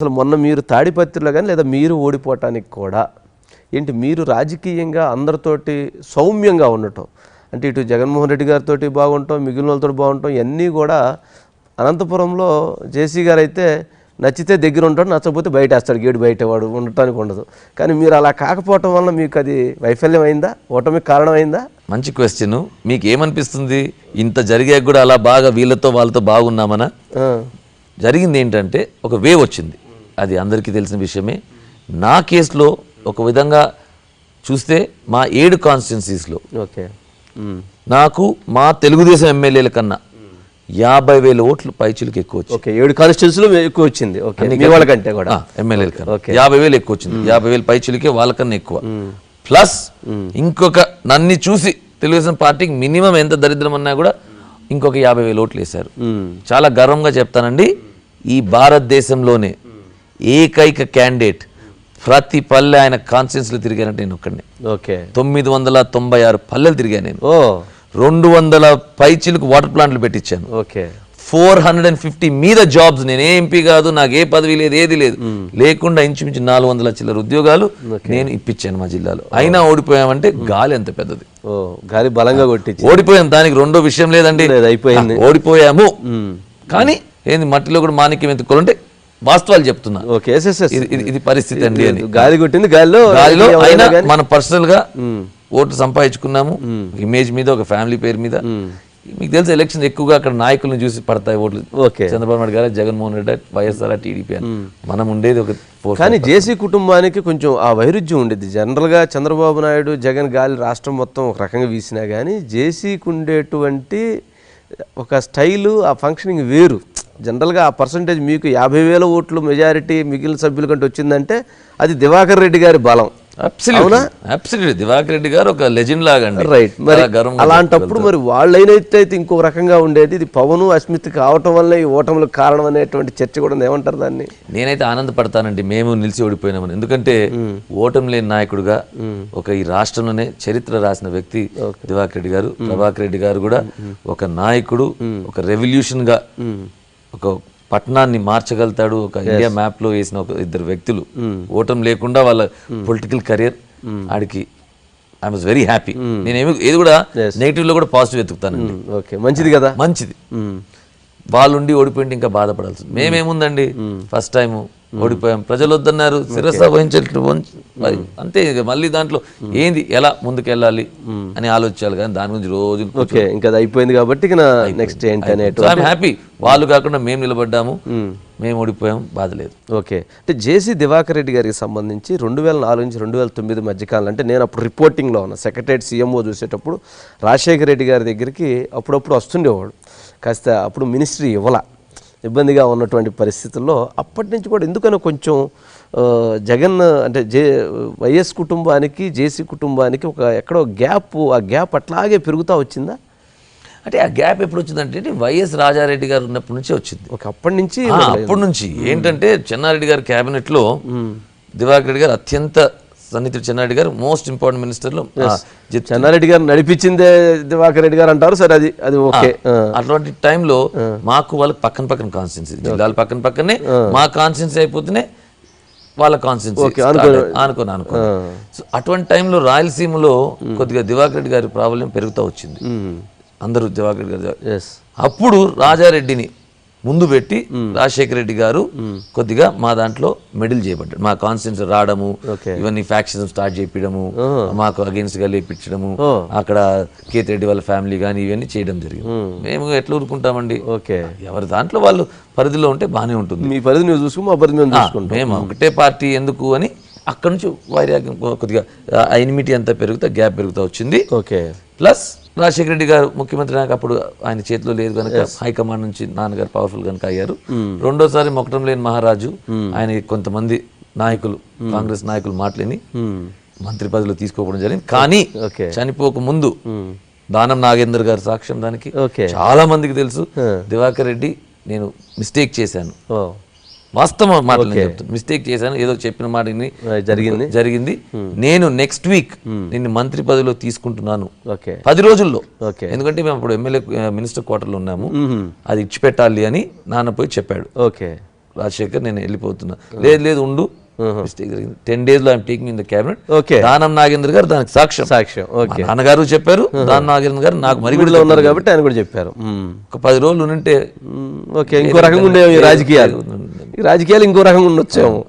అసలు మొన్న మీరు తాడిపత్రిలో కానీ లేదా మీరు ఓడిపోవటానికి కూడా ఏంటి మీరు రాజకీయంగా అందరితోటి సౌమ్యంగా ఉండటం అంటే ఇటు జగన్మోహన్ రెడ్డి గారితో బాగుంటాం మిగిలిన వాళ్ళతో బాగుంటాం ఇవన్నీ కూడా అనంతపురంలో జేసీ గారు అయితే నచ్చితే దగ్గర ఉంటాడు నచ్చకపోతే బయట వేస్తాడు గేడు బయట వాడు ఉండటానికి ఉండదు. కానీ మీరు అలా కాకపోవటం వల్ల మీకు అది వైఫల్యం అయిందా? ఓటమికి కారణమైందా? మంచి క్వశ్చన్ మీకు ఏమనిపిస్తుంది ఇంత జరిగాక కూడా అలా బాగా వీళ్ళతో వాళ్ళతో బాగున్నామనా? జరిగింది ఏంటంటే ఒక వేవ్ వచ్చింది. అది అందరికీ తెలిసిన విషయమే. నా కేసులో ఒక విధంగా చూస్తే మా ఏడు కాన్స్టిట్యున్సీస్లో నాకు మా తెలుగుదేశం ఎమ్మెల్యేల కన్నా యాభై వేల ఓట్లు పైచులకు ఎక్కువ వచ్చింది. ఓకే ఏడు కాన్స్టిట్యూన్సీలో ఎక్కువ వచ్చింది. వాళ్ళకంటే కూడా. ఎమ్మెల్యేల కన్నా. యాభై వేలు ఎక్కువ వచ్చింది. యాభై వేలు పైచులకే వాళ్ళకన్నా ఎక్కువ. ప్లస్ ఇంకొక నన్ను చూసి తెలుగుదేశం పార్టీకి మినిమం ఎంత దరిద్రం అన్నా కూడా ఇంకొక యాభై వేలు ఓట్లు వేశారు. చాలా గర్వంగా చెప్తానండి. ఈ భారతదేశంలోనే ఏకైక క్యాండిడేట్ ప్రతి పల్లె ఆయన కాన్స్టిట్యూన్సీలో తిరిగానంటే నేను ఒక్కడిని. ఓకే. తొమ్మిది వందల తొంభై ఆరు పల్లెలు తిరిగాను నేను. ఓ. రెండు వందల పైచిలకు వాటర్ ప్లాంట్లు పెట్టించాను okay. Four hundred and fifty మీద జాబ్స్ నేను ఏ ఎంపీ కాదు నాకు ఏ పదవి లేదు ఏది లేదు. లేకుండా ఇంచుమించు నాలుగు వందల చిల్లర ఉద్యోగాలు నేను ఇప్పించాను మా జిల్లాలో. అయినా ఓడిపోయామంటే గాలి ఎంత పెద్దది. ఓ గాలి బలంగా కొట్టించి ఓడిపోయాం. దానికి రెండో విషయం లేదండి. లేదు అయిపోయింది. ఓడిపోయాము. కానీ ఏంది మట్టిలో కూడా మాణిక్యం ఎత్తుకోవాలంటే వాస్తవాలు చెప్తున్నా. ఓకే ఇది పరిస్థితి అండి అని. గాలి కొట్టింది గాలిలో గాలిలో అయినా మనం పర్సనల్గా ఓట్లు సంపాదించుకున్నాము. ఇమేజ్ మీద ఒక ఫ్యామిలీ పేరు మీద. మీకు తెలుసు ఎలక్షన్ ఎక్కువగా అక్కడ నాయకులను చూసి పడతాయి ఓట్లు. ఓకే. చంద్రబాబు నాయుడు గారు జగన్మోహన్ రెడ్డి వైఎస్ఆర్ టీడీపీ అని. మనం ఉండేది ఒక కానీ జేసీ కుటుంబానికి కొంచెం ఆ వైరుధ్యం ఉండేది. జనరల్గా చంద్రబాబు నాయుడు జగన్ గాలి రాష్ట్రం మొత్తం ఒక రకంగా వీసినా కానీ జేసీకి ఉండేటువంటి ఒక స్టైలు ఆ ఫంక్షనింగ్ వేరు. జనరల్గా ఆ పర్సంటేజ్ మీకు యాభై వేల ఓట్లు మెజారిటీ మిగిలిన సభ్యుల కంటే వచ్చిందంటే అది దివాకర్ రెడ్డి గారి బలం. దివాకర్ రెడ్డి గారు ఒక లెజెండ్ లాగా అండి రైట్ మరి అలాంటప్పుడు మరి వాళ్ళైనైతే అయితే ఇంకో రకంగా ఉండేది. ఇది పవను అస్మిత్ కావటం వల్ల ఈ ఓటములకు కారణం అనేటువంటి చర్చ కూడా. ఏమంటారు దాన్ని? నేనైతే ఆనందపడతానండి. మేము నిలిచి ఓడిపోయినామని. ఎందుకంటే ఓటమి లేని నాయకుడుగా ఒక ఈ రాష్ట్రంలోనే చరిత్ర రాసిన వ్యక్తి దివాకర్ రెడ్డి గారు ప్రభాకర్ రెడ్డి గారు కూడా ఒక నాయకుడు ఒక రెవల్యూషన్గా ఒక పట్టణాన్ని మార్చగలుగుతాడు ఒక ఇండియా మ్యాప్లో వేసిన ఒక ఇద్దరు వ్యక్తులు. ఓటమి లేకుండా వాళ్ళ పొలిటికల్ కెరియర్ ఆడికి ఐ వాజ్ వెరీ హ్యాపీ నేను ఏమి ఏది కూడా నెగిటివ్లో కూడా పాజిటివ్ వెతుకుతానండి. ఓకే మంచిది కదా? మంచిది. మ్మ్. వాళ్ళుండి ఓడిపోయింటే ఇంకా బాధపడాల్సి మేమేముందండి? First time ఓడిపోయాం. ప్రజలు వద్దన్నారు శిరస వహించేట్లు మరి అంతే మళ్ళీ దాంట్లో ఏంది ఎలా ముందుకెళ్ళాలి అని ఆలోచించాలి కానీ దాని గురించి రోజు ఓకే ఇంకా అది అయిపోయింది కాబట్టి నెక్స్ట్ ఏంటి అనేటు ఐఎమ్ హ్యాపీ వాళ్ళు కాకుండా మేము నిలబడ్డాము. మేము. ఓడిపోయాం. బాధ లేదు. ఓకే. అంటే జేసీ దివాకర్ రెడ్డి గారికి సంబంధించి రెండు వేల నాలుగు నుంచి రెండు వేల తొమ్మిది మధ్యకాలం అంటే నేను అప్పుడు రిపోర్టింగ్లో ఉన్నా. సెక్రటరేట్ సీఎంఓ చూసేటప్పుడు రాజశేఖర రెడ్డి గారి దగ్గరికి అప్పుడప్పుడు వస్తుండేవాడు. కాస్త అప్పుడు మినిస్ట్రీ ఇవ్వాల. ఇబ్బందిగా ఉన్నటువంటి పరిస్థితుల్లో అప్పటి నుంచి కూడా ఎందుకనో కొంచెం జగన్ అంటే జే వైఎస్ కుటుంబానికి జేసీ కుటుంబానికి ఒక ఎక్కడో గ్యాప్ ఆ గ్యాప్ అట్లాగే పెరుగుతూ వచ్చిందా? అంటే ఆ గ్యాప్ ఎప్పుడు వచ్చిందంటే వైఎస్ రాజారెడ్డి గారు ఉన్నప్పటి నుంచే వచ్చింది. ఒక అప్పటి నుంచి అప్పటి నుంచి. ఏంటంటే చెన్నారెడ్డి గారి క్యాబినెట్లో దివాకర్ రెడ్డి గారు అత్యంత సన్నిహితుడు చెన్నారెడ్డి గారు మోస్ట్ ఇంపార్టెంట్ మినిస్టర్లో. చెన్నారెడ్డి గారు నడిపించిందే దివాకర్ రెడ్డి గారు అంటారు సరే అది అది ఓకే. అటువంటి టైంలో మాకు వాళ్ళకి పక్కన పక్కన కాన్స్టిట్యున్సీ జిల్లాలు పక్కన పక్కనే మా కాన్స్టిట్యున్సీ అయిపోతేనే వాళ్ళ కాన్స్టిట్యున్సీ అనుకోని. అనుకో సో అటువంటి టైంలో రాయలసీమలో కొద్దిగా దివాకర్ రెడ్డి గారి ప్రాబ్లం పెరుగుతూ వచ్చింది. అందరూ దివాకర్ రెడ్డి గారు అప్పుడు రాజారెడ్డిని ముందు పెట్టి రాజశేఖర రెడ్డి గారు కొద్దిగా మా దాంట్లో మెడిల్ చేయబడ్డాడు. మా కాన్స్టిట్యూన్స్ రావడము. ఇవన్నీ ఫ్యాక్షన్ స్టార్ట్ చేయించడము మాకు అగేన్స్ట్గా లేపించడము. అక్కడ కేతి రెడ్డి వాళ్ళ ఫ్యామిలీ కానీ ఇవన్నీ చేయడం జరిగింది. మేము. ఎట్లా ఊరుకుంటామండి? ఓకే. ఎవరి దాంట్లో వాళ్ళు పరిధిలో ఉంటే బాగానే ఉంటుంది. మీ పరిధి నువ్వు చూసుకో మా పరిధి మేము చూసుకుంటాం. మేము ఒకటే పార్టీ ఎందుకు అని అక్కడ నుంచి వైరాగ్యం కొద్దిగా ఎనిమిటీ అంతా పెరుగుతా గ్యాప్ పెరుగుతా వచ్చింది. ఓకే. ప్లస్ రాజశేఖర రెడ్డి గారు ముఖ్యమంత్రి నాకు అప్పుడు ఆయన చేతిలో లేదు కనుక హైకమాండ్ నుంచి నాన్నగారు పవర్ఫుల్ కనుక అయ్యారు. రెండోసారి మొక్కటం లేని మహారాజు ఆయన కొంతమంది నాయకులు కాంగ్రెస్ నాయకులు మాటలేని మంత్రి పదవిలో తీసుకోవడం జరిగింది. కానీ చనిపోక ముందు దానం నాగేందర్ గారు సాక్ష్యం దానికి చాలా మందికి తెలుసు. దివాకర్ రెడ్డి నేను మిస్టేక్ చేశాను. ఓ వాస్తవం మాటలు చెప్తాను మిస్టేక్ చేశాను ఏదో చెప్పిన మాట జరిగింది. జరిగింది. నేను నెక్స్ట్ వీక్ నిన్ను మంత్రి పదవిలో తీసుకుంటున్నాను. ఓకే. పది రోజుల్లో. ఓకే. ఎందుకంటే మేము అప్పుడు ఎమ్మెల్యే మినిస్టర్ క్వార్టర్లో ఉన్నాము. అది ఇచ్చిపెట్టాలి అని నాన్న పోయి చెప్పాడు. ఓకే. రాజశేఖర్ నేను వెళ్ళిపోతున్నా. లేదు లేదు ఉండు. మిస్టేక్ జరిగింది. టెన్ డేస్లో I'm taking in the cabinet okay. Danam Nagendra garu దానికి సాక్ష్యం. సాక్ష్యం. ఓకే. నాన్నగారు చెప్పారు. దానం నాగేంద్ర గారు నాకు మరి గుడిలో ఉన్నారు కాబట్టి ఆయన కూడా చెప్పారు. ఒక పది రోజులు ఉంటే. ఓకే. ఇంకో రకంగా ఉండేవి రాజకీయాలు. రాజకీయాలు ఇంకో రకంగా ఉండొచ్చేమో.